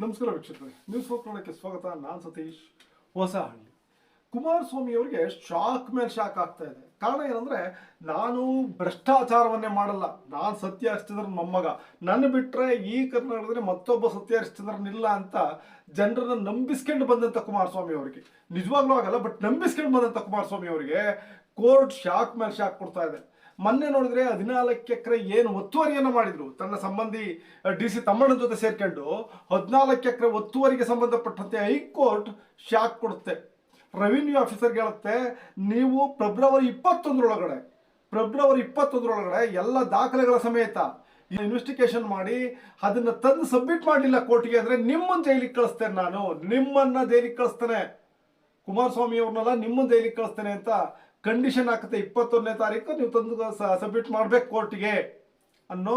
ನಮಸ್ಕಾರ ವೀಕ್ಷಕರೇ ನ್ಯೂಸ್ ನೋಡೋಕ್ಕೆ ಸ್ವಾಗತ, ನಾನು ಸತೀಶ್, ಹೊಸಹಳ್ಳಿ. ಕುಮಾರಸ್ವಾಮಿ ಅವರಿಗೆ ಶಾಕ್ ಮೇಲೆ ಶಾಕ್ ಆಗ್ತಾ ಇದೆ. ಕಾರಣ ಏನಂದ್ರೆ, ನಾನು ಭ್ರಷ್ಟಾಚಾರವನ್ನೇ ಮಾಡಲ್ಲ. ನಾನು ಸತ್ಯ ಹರಿಶ್ಚಂದ್ರನ್ ಮೊಮ್ಮಗ. ನನ್ನ ಬಿಟ್ರೆ ಈ ಕರ್ನಾಟಕದಲ್ಲಿ ಮತ್ತೊಬ್ಬ ಸತ್ಯ ಹರಿಶ್ಚಂದ್ರನ್ ಇಲ್ಲ ಅಂತ ಜನರನ್ನ ನಂಬಿಸ್ಕೊಂಡು ಬಂದಂತ ಕುಮಾರಸ್ವಾಮಿ ಅವರಿಗೆ. ನಿಜವಾಗ್ಲೂ ಆಗಲ್ಲ ಬಟ್ ನಂಬಿಸ್ಕೊಂಡು ಬಂದಂತ ಕುಮಾರಸ್ವಾಮಿ ಅವರಿಗೆ ಕೋರ್ಟ್ ಶಾಕ್ ಮೇಲೆ ಶಾಕ್ ಕೊಡ್ತಾ ಇದೆ. ಮೊನ್ನೆ ನೋಡಿದ್ರೆ ಹದಿನಾಲ್ಕು ಎಕರೆ ಏನು ಒತ್ತುವರಿಯನ್ನು ಮಾಡಿದ್ರು. ತನ್ನ ಸಂಬಂಧಿ ಡಿ ಸಿ ತಮ್ಮಣ್ಣನ ಜೊತೆ ಸೇರ್ಕೊಂಡು ಹದಿನಾಲ್ಕು ಎಕರೆ ಒತ್ತುವರಿಗೆ ಸಂಬಂಧಪಟ್ಟಂತೆ ಹೈಕೋರ್ಟ್ ಶಾಕ್ ಕೊಡುತ್ತೆ. ರೆವಿನ್ಯೂ ಆಫೀಸರ್ಗೆ ಹೇಳುತ್ತೆ, ನೀವು ಫೆಬ್ರವರಿ ಇಪ್ಪತ್ತೊಂದರೊಳಗಡೆ ಫೆಬ್ರವರಿ ಇಪ್ಪತ್ತೊಂದರೊಳಗಡೆ ಎಲ್ಲ ದಾಖಲೆಗಳ ಸಮೇತ ಇನ್ವೆಸ್ಟಿಗೇಷನ್ ಮಾಡಿ ಅದನ್ನು ತಂದು ಸಬ್ಮಿಟ್ ಮಾಡಲಿಲ್ಲ ಕೋರ್ಟ್ಗೆ ಅಂದರೆ ನಿಮ್ಮನ್ನು ಜೈಲಿಗೆ ಕಳಿಸ್ತೇನೆ ನಾನು. ನಿಮ್ಮನ್ನು ಜೈಲಿಗೆ ಕಳಿಸ್ತೇನೆ. ಕುಮಾರಸ್ವಾಮಿ ಅವ್ರನ್ನೆಲ್ಲ ನಿಮ್ಮನ್ನು ಜೈಲಿಗೆ ಕಳಿಸ್ತೇನೆ ಅಂತ ಕಂಡೀಷನ್ ಆಗುತ್ತೆ ಇಪ್ಪತ್ತೊಂದನೇ ತಾರೀಕು ನೀವು ತಂದು ಸಬ್ಮಿಟ್ ಮಾಡಬೇಕು ಕೋರ್ಟ್ಗೆ ಅನ್ನೋ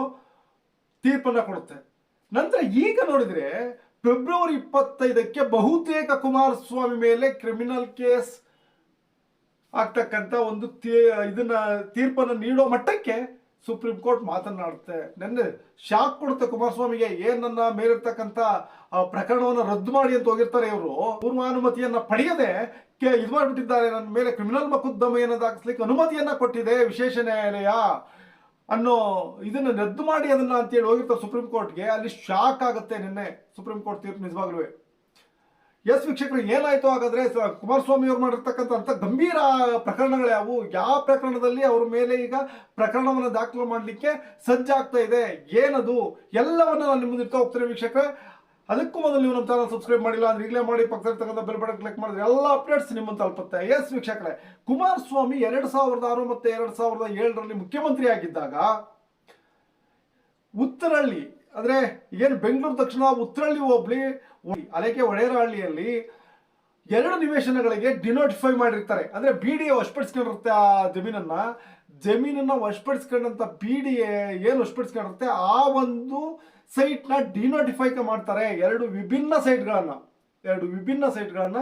ತೀರ್ಪನ್ನ ಕೊಡುತ್ತೆ. ನಂತರ ಈಗ ನೋಡಿದ್ರೆ ಫೆಬ್ರವರಿ ಇಪ್ಪತ್ತೈದಕ್ಕೆ ಬಹುತೇಕ ಕುಮಾರಸ್ವಾಮಿ ಮೇಲೆ ಕ್ರಿಮಿನಲ್ ಕೇಸ್ ಆಗ್ತಕ್ಕಂಥ ಒಂದು ಇದನ್ನ ತೀರ್ಪನ್ನು ನೀಡೋ ಮಟ್ಟಕ್ಕೆ ಸುಪ್ರೀಂ ಕೋರ್ಟ್ ಮಾತನಾಡುತ್ತೆ. ನೆನ್ನೆ ಶಾಕ್ ಕೊಡುತ್ತೆ ಕುಮಾರಸ್ವಾಮಿಗೆ ಏನನ್ನ ಮೇಲಿರ್ತಕ್ಕಂಥ ಪ್ರಕರಣವನ್ನು ರದ್ದು ಮಾಡಿ ಅಂತ ಹೋಗಿರ್ತಾರೆ ಇವರು. ಪೂರ್ವಾನುಮತಿಯನ್ನ ಪಡೆಯದೆ ಇದು ಮಾಡಿಬಿಟ್ಟಿದ್ದಾರೆ. ನನ್ನ ಮೇಲೆ ಕ್ರಿಮಿನಲ್ ಮೊಕದ್ದಮೆಯನ್ನು ದಾಖಲಿಸಲಿಕ್ಕೆ ಅನುಮತಿಯನ್ನ ಕೊಟ್ಟಿದೆ, ವಿಶೇಷ ನ್ಯಾಯಾಲಯ. ಅನ್ನೋ ಇದನ್ನ ರದ್ದು ಮಾಡಿ ಅದನ್ನ ಅಂತೇಳಿ ಹೋಗಿರ್ತಾರೆ ಸುಪ್ರೀಂ ಕೋರ್ಟ್ಗೆ. ಅಲ್ಲಿ ಶಾಕ್ ಆಗುತ್ತೆ ನಿನ್ನೆ ಸುಪ್ರೀಂ ಕೋರ್ಟ್ ತೀರ್ಪು ನಿಜವಾಗ್ಲೂ ಎಸ್ ವೀಕ್ಷಕರು, ಏನಾಯ್ತು ಹಾಗಾದ್ರೆ ಕುಮಾರಸ್ವಾಮಿ ಅವರು ಮಾಡಿರ್ತಕ್ಕಂಥ ಅಂತ ಗಂಭೀರ ಪ್ರಕರಣಗಳು ಯಾವುವು? ಯಾವ ಪ್ರಕರಣದಲ್ಲಿ ಅವ್ರ ಮೇಲೆ ಈಗ ಪ್ರಕರಣವನ್ನು ದಾಖಲು ಮಾಡಲಿಕ್ಕೆ ಸಜ್ಜಾಗ್ತಾ ಇದೆ? ಏನದು? ಎಲ್ಲವನ್ನ ನಾನು ನಿಮ್ಮ ಇಡ್ತಾ ಹೋಗ್ತೀನಿ ವೀಕ್ಷಕರೇ. ಅದಕ್ಕೂ ಮೊದಲು ನೀವು ನಮ್ಮ ಚಾನಲ್ ಸಬ್ಸ್ಕ್ರೈಬ್ ಮಾಡಿಲ್ಲ ಅಂದ್ರೆ ಈಗಲೇ ಮಾಡಿ ಪಕ್ಕದಲ್ಲಿರ್ತಕ್ಕಂಥ ಬೆಲ್ ಬಟನ್ ಕ್ಲಿಕ್ ಮಾಡಿದ್ರೆ ಎಲ್ಲ ಅಪ್ಡೇಟ್ಸ್ ನಿಮ್ಮನ್ನು ತಲುಪುತ್ತೆ ಎಸ್ ವೀಕ್ಷಕರೇ, ಕುಮಾರಸ್ವಾಮಿ ಎರಡು ಸಾವಿರದ ಆರು ಮತ್ತೆ ಎರಡು ಸಾವಿರದ ಏಳರಲ್ಲಿ ಮುಖ್ಯಮಂತ್ರಿ ಆಗಿದ್ದಾಗ ಉತ್ತರಹಳ್ಳಿ ಅಂದ್ರೆ ಏನು ಬೆಂಗಳೂರು ದಕ್ಷಿಣ ಉತ್ತರಳ್ಳಿ ಹೋಬಳಿ ಅಲೆಕೆ ಒಡೆಯರಹಳ್ಳಿಯಲ್ಲಿ ಎರಡು ನಿವೇಶನಗಳಿಗೆ ಡಿನೋಟಿಫೈ ಮಾಡಿರ್ತಾರೆ. ಅಂದ್ರೆ ಬಿ ಡಿ ಎ ವಶಪಡಿಸ್ಕೊಂಡಿರುತ್ತೆ ಆ ಜಮೀನನ್ನ. ಜಮೀನನ್ನ ವಶಪಡಿಸ್ಕೊಂಡಂತ ಬಿ ಡಿ ಎ ಏನು ವಶಪಡಿಸ್ಕೊಂಡಿರುತ್ತೆ? ಆ ಒಂದು ಸೈಟ್ನ ಡಿನೋಟಿಫೈ ಮಾಡ್ತಾರೆ. ಎರಡು ವಿಭಿನ್ನ ಸೈಟ್ಗಳನ್ನ. ಎರಡು ವಿಭಿನ್ನ ಸೈಟ್ಗಳನ್ನ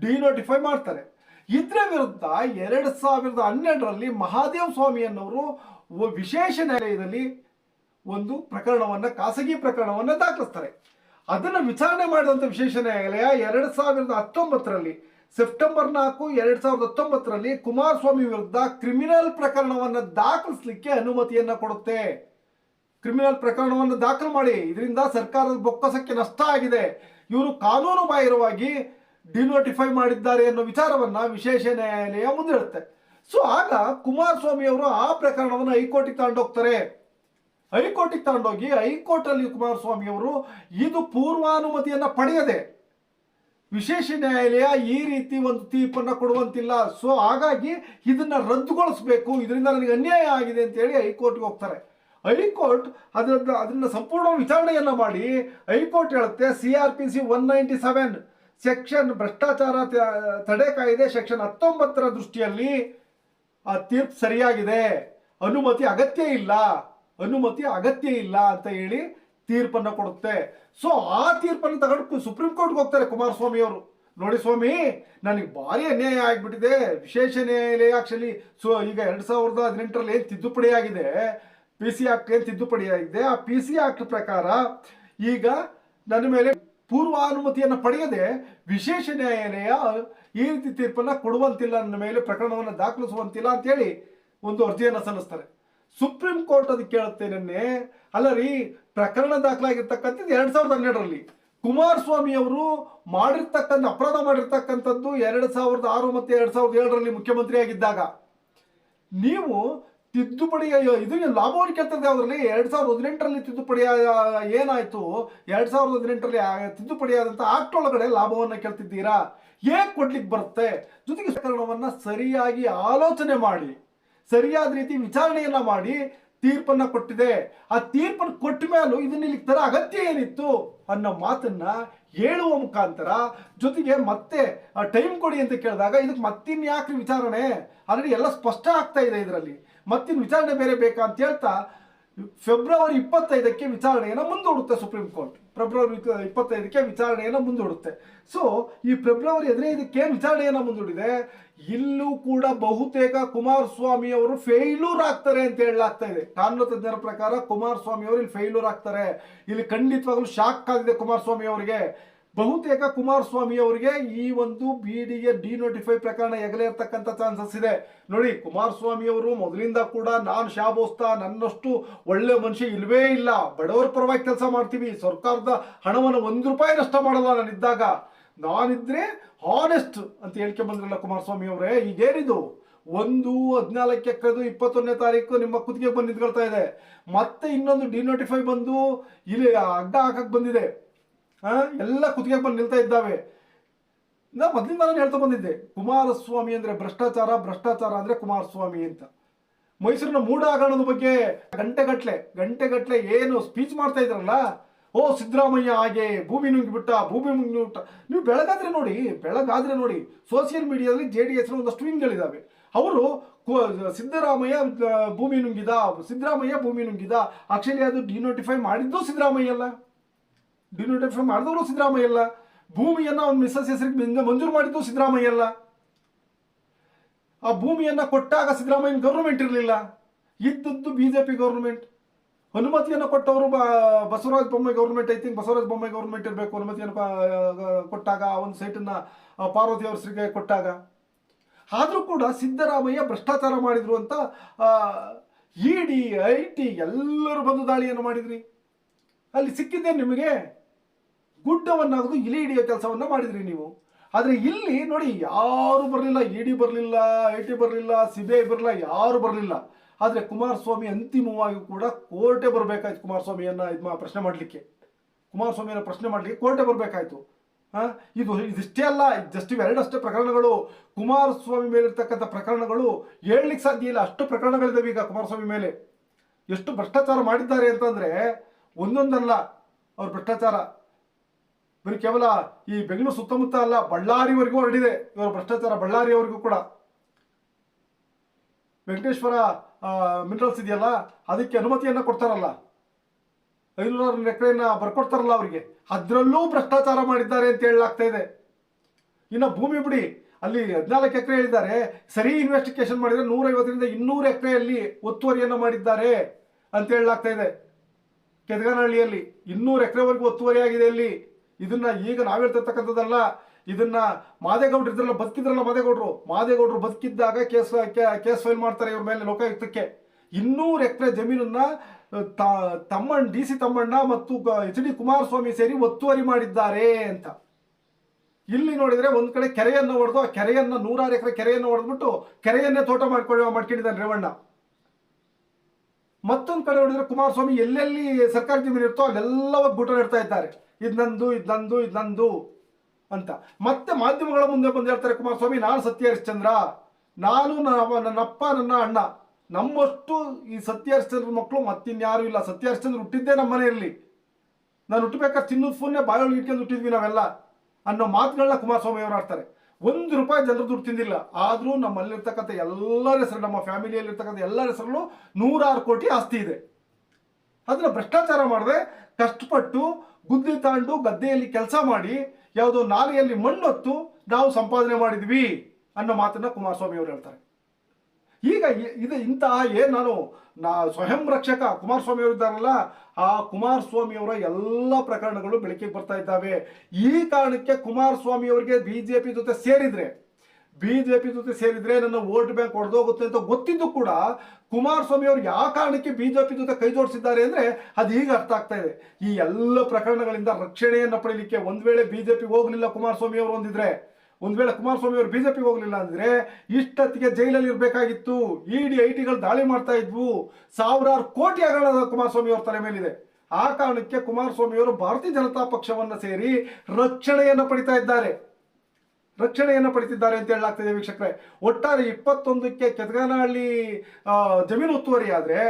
ಡಿನೋಟಿಫೈ ಮಾಡ್ತಾರೆ. ಇದ್ರ ವಿರುದ್ಧ ಎರಡು ಸಾವಿರದ ಹನ್ನೆರಡರಲ್ಲಿ ಮಹಾದೇವ್ ಸ್ವಾಮಿ ಅನ್ನೋರು ವಿಶೇಷ ನ್ಯಾಯಾಲಯದಲ್ಲಿ ಒಂದು ಪ್ರಕರಣವನ್ನ, ಖಾಸಗಿ ಪ್ರಕರಣವನ್ನ ದಾಖಲಿಸ್ತಾರೆ. ಅದನ್ನು ವಿಚಾರಣೆ ಮಾಡಿದಂತ ವಿಶೇಷ ನ್ಯಾಯಾಲಯ ಎರಡು ಸಾವಿರದ ಹತ್ತೊಂಬತ್ತರಲ್ಲಿ, ಸೆಪ್ಟೆಂಬರ್ ನಾಲ್ಕು ಎರಡು ಸಾವಿರದ ಹತ್ತೊಂಬತ್ತರಲ್ಲಿ ಕುಮಾರಸ್ವಾಮಿ ವಿರುದ್ಧ ಕ್ರಿಮಿನಲ್ ಪ್ರಕರಣವನ್ನ ದಾಖಲಿಸಲಿಕ್ಕೆ ಅನುಮತಿಯನ್ನ ಕೊಡುತ್ತೆ. ಕ್ರಿಮಿನಲ್ ಪ್ರಕರಣವನ್ನು ದಾಖಲು ಮಾಡಿ. ಇದರಿಂದ ಸರ್ಕಾರದ ಬೊಕ್ಕಸಕ್ಕೆ ನಷ್ಟ ಆಗಿದೆ. ಇವರು ಕಾನೂನು ಬಾಹಿರವಾಗಿ ಡಿನೋಟಿಫೈ ಮಾಡಿದ್ದಾರೆ ಅನ್ನೋ ವಿಚಾರವನ್ನ ವಿಶೇಷ ನ್ಯಾಯಾಲಯ ಮುಂದಿಡುತ್ತೆ. ಸೊ ಆಗ ಕುಮಾರಸ್ವಾಮಿ ಅವರು ಆ ಪ್ರಕರಣವನ್ನು ಹೈಕೋರ್ಟಿಗೆ ತಗೊಂಡೋಗ್ತಾರೆ. ಹೈಕೋರ್ಟಿಗೆ ತಗೊಂಡೋಗಿ ಹೈಕೋರ್ಟ್ ಅಲ್ಲಿ ಕುಮಾರಸ್ವಾಮಿ ಅವರು ಇದು ಪೂರ್ವಾನುಮತಿಯನ್ನ ಪಡೆಯದೆ ವಿಶೇಷ ನ್ಯಾಯಾಲಯ ಈ ರೀತಿ ಒಂದು ತೀರ್ಪನ್ನ ಕೊಡುವಂತಿಲ್ಲ. ಸೊ ಹಾಗಾಗಿ ಇದನ್ನು ರದ್ದುಗೊಳಿಸಬೇಕು. ಇದರಿಂದ ನನಗೆ ಅನ್ಯಾಯ ಆಗಿದೆ ಅಂತ ಹೇಳಿ ಹೈಕೋರ್ಟ್ಗೆ ಹೋಗ್ತಾರೆ. ಹೈಕೋರ್ಟ್ ಅದನ್ನ ಅದನ್ನ ಸಂಪೂರ್ಣ ವಿಚಾರಣೆಯನ್ನ ಮಾಡಿ ಹೈಕೋರ್ಟ್ ಹೇಳುತ್ತೆ C R P C one ninety seven section ಭ್ರಷ್ಟಾಚಾರ ತಡೆ ಕಾಯಿದೆ ಸೆಕ್ಷನ್ ಹತ್ತೊಂಬತ್ತರ ದೃಷ್ಟಿಯಲ್ಲಿ ಆ ತೀರ್ಪು ಸರಿಯಾಗಿದೆ. ಅನುಮತಿ ಅಗತ್ಯ ಇಲ್ಲ. ಅನುಮತಿ ಅಗತ್ಯ ಇಲ್ಲ ಅಂತ ಹೇಳಿ ತೀರ್ಪನ್ನ ಕೊಡುತ್ತೆ. ಸೊ ಆ ತೀರ್ಪನ್ನು ತಗೊಂಡು ಸುಪ್ರೀಂ ಕೋರ್ಟ್ಗೆ ಹೋಗ್ತಾರೆ ಕುಮಾರಸ್ವಾಮಿ ಅವರು. ನೋಡಿ ಸ್ವಾಮಿ, ನನಗೆ ಭಾರಿ ಅನ್ಯಾಯ ಆಗಿಬಿಟ್ಟಿದೆ. ವಿಶೇಷ ನ್ಯಾಯಾಲಯ ಆಕ್ಚುಲಿ ಸೊ ಈಗ ಎರಡು ಸಾವಿರದ ಹದಿನೆಂಟರಲ್ಲಿ ಏನು ತಿದ್ದುಪಡಿ ಆಗಿದೆ? ಪಿ ಸಿ ಆಕ್ಟ್ ಏನು ತಿದ್ದುಪಡಿ ಆಗಿದೆ? ಆ ಪಿ ಸಿ ಆಕ್ಟ್ ಪ್ರಕಾರ ಈಗ ನನ್ನ ಮೇಲೆ ಪೂರ್ವಾನುಮತಿಯನ್ನು ಪಡೆಯದೆ ವಿಶೇಷ ನ್ಯಾಯಾಲಯ ಈ ರೀತಿ ತೀರ್ಪನ್ನ ಕೊಡುವಂತಿಲ್ಲ, ನನ್ನ ಮೇಲೆ ಪ್ರಕರಣವನ್ನು ದಾಖಲಿಸುವಂತಿಲ್ಲ ಅಂತೇಳಿ ಒಂದು ಅರ್ಜಿಯನ್ನು ಸಲ್ಲಿಸ್ತಾರೆ. ಸುಪ್ರೀಂ ಕೋರ್ಟ್ ಅದಕ್ಕೆ ಕೇಳುತ್ತೆ ನಿನ್ನೆ. ಅಲ್ಲ ರೀ, ಪ್ರಕರಣ ದಾಖಲಾಗಿರ್ತಕ್ಕಂಥದ್ದು ಎರಡ್ ಸಾವಿರದ ಹನ್ನೆರಡರಲ್ಲಿ. ಕುಮಾರಸ್ವಾಮಿ ಅವರು ಮಾಡಿರ್ತಕ್ಕಂಥ, ಅಪರಾಧ ಮಾಡಿರ್ತಕ್ಕಂಥದ್ದು ಎರಡ್ ಸಾವಿರದ ಆರು ಮತ್ತೆ ಎರಡ್ ಸಾವಿರದ ಏಳರಲ್ಲಿ ಮುಖ್ಯಮಂತ್ರಿ ಆಗಿದ್ದಾಗ. ನೀವು ತಿದ್ದುಪಡಿ ಇದು ಲಾಭವನ್ನು ಕೇಳ್ತದೆ ಯಾವ್ದ್ರಲ್ಲಿ? ಎರಡ್ ಸಾವಿರದ ಹದಿನೆಂಟರಲ್ಲಿ ತಿದ್ದುಪಡಿ ಏನಾಯ್ತು? ಎರಡ್ ಸಾವಿರದ ಹದಿನೆಂಟರಲ್ಲಿ ತಿದ್ದುಪಡಿ ಆದಂತ ಆಕ್ಟ್ ಒಳಗಡೆ ಲಾಭವನ್ನ ಕೇಳ್ತಿದ್ದೀರಾ? ಏಕ್ ಕೊಡ್ಲಿಕ್ಕೆ ಬರುತ್ತೆ? ಜೊತೆಗೆ ಪ್ರಕರಣವನ್ನ ಸರಿಯಾಗಿ ಆಲೋಚನೆ ಮಾಡಿ. ಸರಿಯಾದ ರೀತಿ ವಿಚಾರಣೆಯನ್ನ ಮಾಡಿ ತೀರ್ಪನ್ನ ಕೊಟ್ಟಿದೆ. ಆ ತೀರ್ಪನ್ನು ಕೊಟ್ಟ ಮೇಲೂ ಇದನ್ನ ಇಲ್ಲಿ ತರ ಅಗತ್ಯ ಏನಿತ್ತು ಅನ್ನೋ ಮಾತನ್ನ ಹೇಳುವ ಮುಖಾಂತರ ಜೊತೆಗೆ ಮತ್ತೆ ಟೈಮ್ ಕೊಡಿ ಅಂತ ಕೇಳಿದಾಗ ಇದಕ್ಕೆ ಮತ್ತಿನ್ ಯಾಕ್ರಿ ವಿಚಾರಣೆ? ಆಲ್ರೆಡಿ ಎಲ್ಲ ಸ್ಪಷ್ಟ ಆಗ್ತಾ ಇದೆ ಇದರಲ್ಲಿ. ಮತ್ತಿನ್ ವಿಚಾರಣೆ ಬೇರೆ ಬೇಕಾ ಅಂತ ಹೇಳ್ತಾ, ಫೆಬ್ರವರಿ ಇಪ್ಪತ್ತೈದಕ್ಕೆ ವಿಚಾರಣೆಯನ್ನು ಮುಂದೂಡುತ್ತೆ ಸುಪ್ರೀಂ ಕೋರ್ಟ್. ಫೆಬ್ರವರಿ ಇಪ್ಪ- ಇಪ್ಪತ್ತೈದಕ್ಕೆ ವಿಚಾರಣೆಯನ್ನು ಮುಂದೂಡುತ್ತೆ. ಸೊ ಈ ಫೆಬ್ರವರಿ ಹದಿನೈದಕ್ಕೆ ವಿಚಾರಣೆಯನ್ನು ಮುಂದೂಡಿದೆ. ಇಲ್ಲೂ ಕೂಡ ಬಹುತೇಕ ಕುಮಾರಸ್ವಾಮಿ ಅವರು ಫೇಲ್ಯೂರ್ ಆಗ್ತಾರೆ ಅಂತ ಹೇಳಲಾಗ್ತಾ ಇದೆ. ಕಾನೂನು ತಜ್ಞರ ಪ್ರಕಾರ ಕುಮಾರಸ್ವಾಮಿ ಅವರು ಇಲ್ಲಿ ಫೇಲ್ಯೂರ್ ಆಗ್ತಾರೆ. ಇಲ್ಲಿ ಖಂಡಿತವಾಗ್ಲೂ ಶಾಕ್ ಆಗಿದೆ ಕುಮಾರಸ್ವಾಮಿ ಅವರಿಗೆ. ಬಹುತೇಕ ಕುಮಾರಸ್ವಾಮಿ ಅವರಿಗೆ ಈ ಒಂದು ಬಿಡಿಯ ಡಿ ನೋಟಿಫೈ ಪ್ರಕರಣ ಎಗಲೇ ಇರ್ತಕ್ಕಂಥ ಚಾನ್ಸಸ್ ಇದೆ. ನೋಡಿ, ಕುಮಾರಸ್ವಾಮಿ ಅವರು ಮೊದಲಿಂದ ಕೂಡ ನಾನು ಶಾಬೋಸ್ತಾ, ನನ್ನಷ್ಟು ಒಳ್ಳೆ ಮನುಷ್ಯ ಇಲ್ವೇ ಇಲ್ಲ. ಬಡವರ ಪರವಾಗಿ ಕೆಲಸ ಮಾಡ್ತೀವಿ. ಸರ್ಕಾರದ ಹಣವನ್ನು ಒಂದು ರೂಪಾಯಿ ನಷ್ಟ ಮಾಡಲ್ಲ ನಾನಿದ್ದಾಗ. ನಾನಿದ್ರೆ ಹಾನೆಸ್ಟ್ ಅಂತ ಹೇಳ್ಕೊಂಡ್ ಬಂದ್ರಲ್ಲ ಕುಮಾರಸ್ವಾಮಿ ಅವರೇ, ಈಗೇನಿದು? ಒಂದು ಹದಿನಾಲ್ಕಕ್ಕೆ ಕರೆದು ಇಪ್ಪತ್ತೊಂದನೇ ತಾರೀಕು ನಿಮ್ಮ ಕುತ್ತಿಗೆ ಬಂದು ನಿಂತ್ಕೊಳ್ತಾ ಇದೆ. ಮತ್ತೆ ಇನ್ನೊಂದು ಡಿನೋಟಿಫೈ ಬಂದು ಇಲ್ಲಿ ಅಡ್ಡ ಹಾಕಕ್ಕೆ ಬಂದಿದೆ. ಎಲ್ಲ ಕುತ್ತಿಗೆ ಬಂದು ನಿಲ್ತಾ ಇದ್ದಾವೆ. ನಾ ಮೊದಲಿಂದ ನಾನು ಹೇಳ್ತಾ ಬಂದಿದ್ದೆ, ಕುಮಾರಸ್ವಾಮಿ ಅಂದ್ರೆ ಭ್ರಷ್ಟಾಚಾರ ಭ್ರಷ್ಟಾಚಾರ ಅಂದ್ರೆ ಕುಮಾರಸ್ವಾಮಿ ಅಂತ. ಮೈಸೂರಿನ ಮೂಢ ಬಗ್ಗೆ ಗಂಟೆಗಟ್ಲೆ ಗಂಟೆಗಟ್ಲೆ ಏನು ಸ್ಪೀಚ್ ಮಾಡ್ತಾ ಇದ್ರಲ್ಲ? ಓ, ಸಿದ್ದರಾಮಯ್ಯ ಹಾಗೆ ಭೂಮಿ ನುಂಗಿಬಿಟ್ಟ ಭೂಮಿ ನುಂಗಿಬಿಟ್ಟ. ನೀವು ಬೆಳಗಾದ್ರೆ ನೋಡಿ ಬೆಳಗಾದ್ರೆ ನೋಡಿ ಸೋಷಿಯಲ್ ಮೀಡಿಯಾದಲ್ಲಿ ಜೆ ಡಿ ಎಸ್ನ ಒಂದಷ್ಟು ವಿಂಗ್ಗಳಿದ್ದಾವೆ ಅವರು ಸಿದ್ದರಾಮಯ್ಯ ಭೂಮಿ ನುಂಗಿದ, ಸಿದ್ದರಾಮಯ್ಯ ಭೂಮಿ ನುಂಗಿದ ಆಕ್ಚುಲಿ ಅದು ಡಿನೋಟಿಫೈ ಮಾಡಿದ್ದು ಸಿದ್ದರಾಮಯ್ಯ ಅಲ್ಲ. ಡಿನೋಟಿಫೈ ಮಾಡಿದವರು ಸಿದ್ದರಾಮಯ್ಯ ಅಲ್ಲ. ಭೂಮಿಯನ್ನು ಒಂದು ಮಿಸ್ಸಸ್ ಹೆಸರಿಗೆ ಮಂಜ- ಮಂಜೂರು ಮಾಡಿದ್ದು ಸಿದ್ದರಾಮಯ್ಯ ಅಲ್ಲ. ಆ ಭೂಮಿಯನ್ನು ಕೊಟ್ಟಾಗ ಸಿದ್ದರಾಮಯ್ಯನ ಗೌರ್ಮೆಂಟ್ ಇರಲಿಲ್ಲ. ಇದ್ದದ್ದು ಬಿಜೆಪಿ ಗೌರ್ಮೆಂಟ್ ಅನುಮತಿಯನ್ನು ಕೊಟ್ಟವರು ಬ- ಬಸವರಾಜ ಬೊಮ್ಮಾಯಿ ಗೌರ್ಮೆಂಟ್ ಐತಿ ಬಸವರಾಜ ಬೊಮ್ಮಾಯಿ ಗೌರ್ಮೆಂಟ್ ಇರಬೇಕು ಅನುಮತಿಯನ್ನು ಕೊಟ್ಟಾಗ, ಆ ಒಂದು ಸೈಟನ್ನು ಪಾರ್ವತಿ ಅವ್ರ ಹೆಸರಿಗೆ ಕೊಟ್ಟಾಗ. ಆದರೂ ಕೂಡ ಸಿದ್ದರಾಮಯ್ಯ ಭ್ರಷ್ಟಾಚಾರ ಮಾಡಿದ್ರು ಅಂತ ಇ ಡಿ ಐ ಟಿ ಎಲ್ಲರೂ ಬಂದು ದಾಳಿಯನ್ನು ಮಾಡಿದ್ರಿ. ಅಲ್ಲಿ ಸಿಕ್ಕಿದ್ದೆ ನಿಮಗೆ? ಗುಡ್ಡವನ್ನಾಗೋದು ಇಲಿ ಹಿಡಿಯೋ ಕೆಲಸವನ್ನ ಮಾಡಿದ್ರಿ ನೀವು. ಆದರೆ ಇಲ್ಲಿ ನೋಡಿ ಯಾರು ಬರಲಿಲ್ಲ ಇಡಿ ಡಿ ಬರಲಿಲ್ಲ ಐ ಟಿ ಬರಲಿಲ್ಲ ಸಿ ಬಿ ಐ ಬರಲಿಲ್ಲ, ಯಾರು ಬರಲಿಲ್ಲ. ಆದರೆ ಕುಮಾರಸ್ವಾಮಿ ಅಂತಿಮವಾಗಿ ಕೂಡ ಕೋರ್ಟೇ ಬರಬೇಕಾಯ್ತು ಕುಮಾರಸ್ವಾಮಿಯನ್ನು ಇದು ಪ್ರಶ್ನೆ ಮಾಡಲಿಕ್ಕೆ. ಕುಮಾರಸ್ವಾಮಿಯನ್ನು ಪ್ರಶ್ನೆ ಮಾಡಲಿಕ್ಕೆ ಕೋರ್ಟೇ ಬರಬೇಕಾಯ್ತು. ಹಾಂ ಇದು ಇದಿಷ್ಟೇ ಅಲ್ಲ ಜಸ್ಟ್ ಇವೆರಡಷ್ಟೇ ಪ್ರಕರಣಗಳು. ಕುಮಾರಸ್ವಾಮಿ ಮೇಲಿರ್ತಕ್ಕಂಥ ಪ್ರಕರಣಗಳು ಹೇಳಲಿಕ್ಕೆ ಸಾಧ್ಯ ಇಲ್ಲ. ಅಷ್ಟು ಪ್ರಕರಣಗಳಿದ್ದಾವೆ ಈಗ ಕುಮಾರಸ್ವಾಮಿ ಮೇಲೆ. ಎಷ್ಟು ಭ್ರಷ್ಟಾಚಾರ ಮಾಡಿದ್ದಾರೆ ಅಂತಂದ್ರೆ ಒಂದೊಂದಲ್ಲ, ಅವ್ರ ಭ್ರಷ್ಟಾಚಾರ. ಬರೀ ಕೇವಲ ಈ ಬೆಂಗಳೂರು ಸುತ್ತಮುತ್ತ ಅಲ್ಲ, ಬಳ್ಳಾರಿವರೆಗೂ ಹರಡಿದೆ. ಇವರ ಭ್ರಷ್ಟಾಚಾರ ಬಳ್ಳಾರಿಯವರೆಗೂ ಕೂಡ. ವೆಂಕಟೇಶ್ವರ ಮಿನರಲ್ಸ್ ಇದೆಯಲ್ಲ, ಅದಕ್ಕೆ ಅನುಮತಿಯನ್ನ ಕೊಡ್ತಾರಲ್ಲ. ಐನೂರಾರು ಎಕರೆಯನ್ನ ಬರ್ಕೊಡ್ತಾರಲ್ಲ ಅವರಿಗೆ. ಅದರಲ್ಲೂ ಭ್ರಷ್ಟಾಚಾರ ಮಾಡಿದ್ದಾರೆ ಅಂತ ಹೇಳಲಾಗ್ತಾ ಇದೆ. ಇನ್ನು ಭೂಮಿ ಬಿಡಿ. ಅಲ್ಲಿ ಹದಿನಾಲ್ಕು ಎಕರೆ ಹೇಳಿದ್ದಾರೆ. ಸರಿ ಇನ್ವೆಸ್ಟಿಗೇಷನ್ ಮಾಡಿದ್ರೆ ನೂರೈವತ್ತರಿಂದ ಇನ್ನೂರು ಎಕರೆಯಲ್ಲಿ ಒತ್ತುವರಿಯನ್ನು ಮಾಡಿದ್ದಾರೆ ಅಂತ ಹೇಳಲಾಗ್ತಾ ಇದೆ. ಕೆದಗನಹಳ್ಳಿಯಲ್ಲಿ ಇನ್ನೂರು ಎಕರೆವರೆಗೂ ಒತ್ತುವರಿ ಆಗಿದೆ ಇಲ್ಲಿ ಇದನ್ನ ಈಗ ನಾವು ಹೇಳ್ತಿರ್ತಕ್ಕಂಥದ್ದಲ್ಲ, ಇದನ್ನ ಮಾದೇಗೌಡರು ಇದ್ರಲ್ಲ ಬದುಕಿದ್ರಲ್ಲ ಮಾದೇಗೌಡರು. ಮಾದೇಗೌಡರು ಬದುಕಿದ್ದಾಗ ಕೇಸ್ ಕೇಸ್ ಫೈಲ್ ಮಾಡ್ತಾರೆ ಇವ್ರ ಮೇಲೆ ಲೋಕಾಯುಕ್ತಕ್ಕೆ. ಇನ್ನೂರು ಎಕರೆ ಜಮೀನನ್ನ ತಮ್ಮಣ್ಣ, ಡಿ ಸಿ ತಮ್ಮಣ್ಣ ಮತ್ತು ಎಚ್ ಡಿ ಕುಮಾರಸ್ವಾಮಿ ಸೇರಿ ಒತ್ತುವರಿ ಮಾಡಿದ್ದಾರೆ ಅಂತ. ಇಲ್ಲಿ ನೋಡಿದ್ರೆ ಒಂದ್ ಕಡೆ ಕೆರೆಯನ್ನು ಹೊಡೆದು ಆ ಕೆರೆಯನ್ನ ನೂರಾರು ಎಕರೆ ಕೆರೆಯನ್ನು ಹೊಡೆದ್ಬಿಟ್ಟು ಕೆರೆಯನ್ನೇ ತೋಟ ಮಾಡ್ಕೊಳ್ಳೋ ಮಾಡ್ಕೊಂಡಿದ್ದಾನೆ ರೇವಣ್ಣ. ಮತ್ತೊಂದು ಕಡೆ ನೋಡಿದ್ರೆ ಕುಮಾರಸ್ವಾಮಿ ಎಲ್ಲೆಲ್ಲಿ ಸರ್ಕಾರಿ ಜಮೀನು ಇರ್ತೋ ಅಲ್ಲೆಲ್ಲ ಹೋಗಿ ಗುಟ ಇಡ್ತಾ ಇದ್ದಾರೆ. ಇದು ನಂದು ಇದು ನಂದು ಇದು ನಂದು ಅಂತ. ಮತ್ತೆ ಮಾಧ್ಯಮಗಳ ಮುಂದೆ ಬಂದು ಹೇಳ್ತಾರೆ, ಕುಮಾರಸ್ವಾಮಿ, ನಾನು ಸತ್ಯ ಹರಿಶ್ಚಂದ್ರ ನಾನು ನನ್ನ ನನ್ನಪ್ಪ, ನನ್ನ ಅಣ್ಣ. ನಮ್ಮಷ್ಟು ಈ ಸತ್ಯ ಹರಿಶ್ಚಂದ್ರ ಮಕ್ಕಳು ಮತ್ತಿನ್ಯಾರು ಇಲ್ಲ. ಸತ್ಯ ಹರಿಶ್ಚಂದ್ರ ಹುಟ್ಟಿದ್ದೇ ನಮ್ಮ ಮನೆಯಲ್ಲಿ. ನಾನು ಹುಟ್ಟಬೇಕಾದ್ರೆ ತಿನ್ನೋದು ಫೋನ್ನೇ ಬಾಯೊಳಗೆ ಇಟ್ಕೊಂಡು ಹುಟ್ಟಿದ್ವಿ ನಾವೆಲ್ಲ ಅನ್ನೋ ಮಾತುಗಳನ್ನ ಕುಮಾರಸ್ವಾಮಿ ಅವರು ಆಡ್ತಾರೆ. ಒಂದು ರೂಪಾಯಿ ಜನರು ದುಡ್ಡು ತಿಂದಿಲ್ಲ. ಆದರೂ ನಮ್ಮಲ್ಲಿರ್ತಕ್ಕಂಥ ಎಲ್ಲರ ಹೆಸರು, ನಮ್ಮ ಫ್ಯಾಮಿಲಿಯಲ್ಲಿರ್ತಕ್ಕಂಥ ಎಲ್ಲರ ಹೆಸರಲ್ಲೂ ನೂರಾರು ಕೋಟಿ ಆಸ್ತಿ ಇದೆ. ಅದನ್ನ ಭ್ರಷ್ಟಾಚಾರ ಮಾಡದೆ ಕಷ್ಟಪಟ್ಟು ಗುದ್ದಿ ತಾಂಡು ಗದ್ದೆಯಲ್ಲಿ ಕೆಲಸ ಮಾಡಿ, ಯಾವುದೋ ನಾಲೆಯಲ್ಲಿ ಮಣ್ಣೊತ್ತು ನಾವು ಸಂಪಾದನೆ ಮಾಡಿದ್ವಿ ಅನ್ನೋ ಮಾತನ್ನ ಕುಮಾರಸ್ವಾಮಿ ಅವರು ಹೇಳ್ತಾರೆ. ಈಗ ಇದು ಇಂತಹ ಏನು ನಾನು ನಾ ಸ್ವಯಂ ರಕ್ಷಕ ಇದ್ದಾರಲ್ಲ ಆ ಕುಮಾರಸ್ವಾಮಿಯವರ ಎಲ್ಲ ಪ್ರಕರಣಗಳು ಬೆಳಕಿಗೆ ಬರ್ತಾ ಇದ್ದಾವೆ. ಈ ಕಾರಣಕ್ಕೆ ಕುಮಾರಸ್ವಾಮಿ ಅವರಿಗೆ ಬಿಜೆಪಿ ಜೊತೆ ಸೇರಿದ್ರೆ, ಬಿಜೆಪಿ ಜೊತೆ ಸೇರಿದ್ರೆ ನನ್ನ ವೋಟ್ ಬ್ಯಾಂಕ್ ಹೊಡೆದೋಗುತ್ತೆ ಅಂತ ಗೊತ್ತಿದ್ದು ಕೂಡ ಕುಮಾರಸ್ವಾಮಿ ಅವರು ಯಾವ ಕಾರಣಕ್ಕೆ ಬಿಜೆಪಿ ಜೊತೆ ಕೈ ಜೋಡಿಸಿದ್ದಾರೆ ಅಂದ್ರೆ ಅದು ಈಗ ಅರ್ಥ ಆಗ್ತಾ ಇದೆ. ಈ ಎಲ್ಲ ಪ್ರಕರಣಗಳಿಂದ ರಕ್ಷಣೆಯನ್ನು ಪಡೀಲಿಕ್ಕೆ ಒಂದ್ ವೇಳೆ ಬಿಜೆಪಿ ಹೋಗ್ಲಿಲ್ಲ ಕುಮಾರಸ್ವಾಮಿ ಅವರು ಒಂದಿದ್ರೆ ಒಂದ್ ವೇಳೆ ಕುಮಾರಸ್ವಾಮಿ ಅವರು ಬಿಜೆಪಿ ಹೋಗಲಿಲ್ಲ ಅಂದ್ರೆ ಇಷ್ಟೊತ್ತಿಗೆ ಜೈಲಲ್ಲಿ ಇರಬೇಕಾಗಿತ್ತು. ಇಡಿ ಐ ಟಿಗಳು ದಾಳಿ ಮಾಡ್ತಾ ಇದ್ವು. ಸಾವಿರಾರು ಕೋಟಿ ಹಗರಣ ಕುಮಾರಸ್ವಾಮಿ ಅವ್ರ ತಲೆ ಮೇಲಿದೆ. ಆ ಕಾರಣಕ್ಕೆ ಕುಮಾರಸ್ವಾಮಿ ಅವರು ಭಾರತೀಯ ಜನತಾ ಪಕ್ಷವನ್ನ ಸೇರಿ ರಕ್ಷಣೆಯನ್ನು ಪಡಿತಾ ಇದ್ದಾರೆ. ರಕ್ಷಣೆಯನ್ನು ಪಡಿತಿದ್ದಾರೆ ಅಂತ ಹೇಳಲಾಗ್ತಿದೆ ವೀಕ್ಷಕರೇ. ಒಟ್ಟಾರೆ ಇಪ್ಪತ್ತೊಂದಕ್ಕೆ ಕೆದಗನಹಳ್ಳಿ ಜಮೀನು ಒತ್ತುವರಿ ಆದ್ರೆ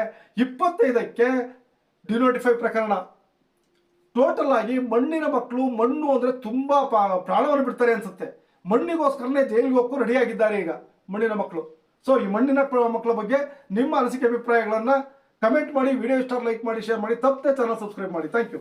ಇಪ್ಪತ್ತೈದಕ್ಕೆ ಡಿನೋಟಿಫೈ ಪ್ರಕರಣ. ಟೋಟಲ್ ಆಗಿ ಮಣ್ಣಿನ ಮಕ್ಕಳು ಮಣ್ಣು ಅಂದ್ರೆ ತುಂಬಾ ಪ್ರಾಣವನ್ನು ಬಿಡ್ತಾರೆ ಅನ್ಸುತ್ತೆ. ಮಣ್ಣಿಗೋಸ್ಕರನೇ ಜೈಲಿಗೆ ರೆಡಿ ಆಗಿದ್ದಾರೆ ಈಗ ಮಣ್ಣಿನ ಮಕ್ಕಳು. ಸೊ ಈ ಮಣ್ಣಿನ ಮಕ್ಕಳ ಬಗ್ಗೆ ನಿಮ್ಮ ಅನಿಸಿಕೆ ಅಭಿಪ್ರಾಯಗಳನ್ನು ಕಮೆಂಟ್ ಮಾಡಿ ವಿಡಿಯೋ ಇಷ್ಟ ಲೈಕ್ ಮಾಡಿ ಶೇರ್ ಮಾಡಿ, ತಪ್ಪದೆ ಚಾನಲ್ ಸಬ್ಸ್ಕ್ರೈಬ್ ಮಾಡಿ. Thank you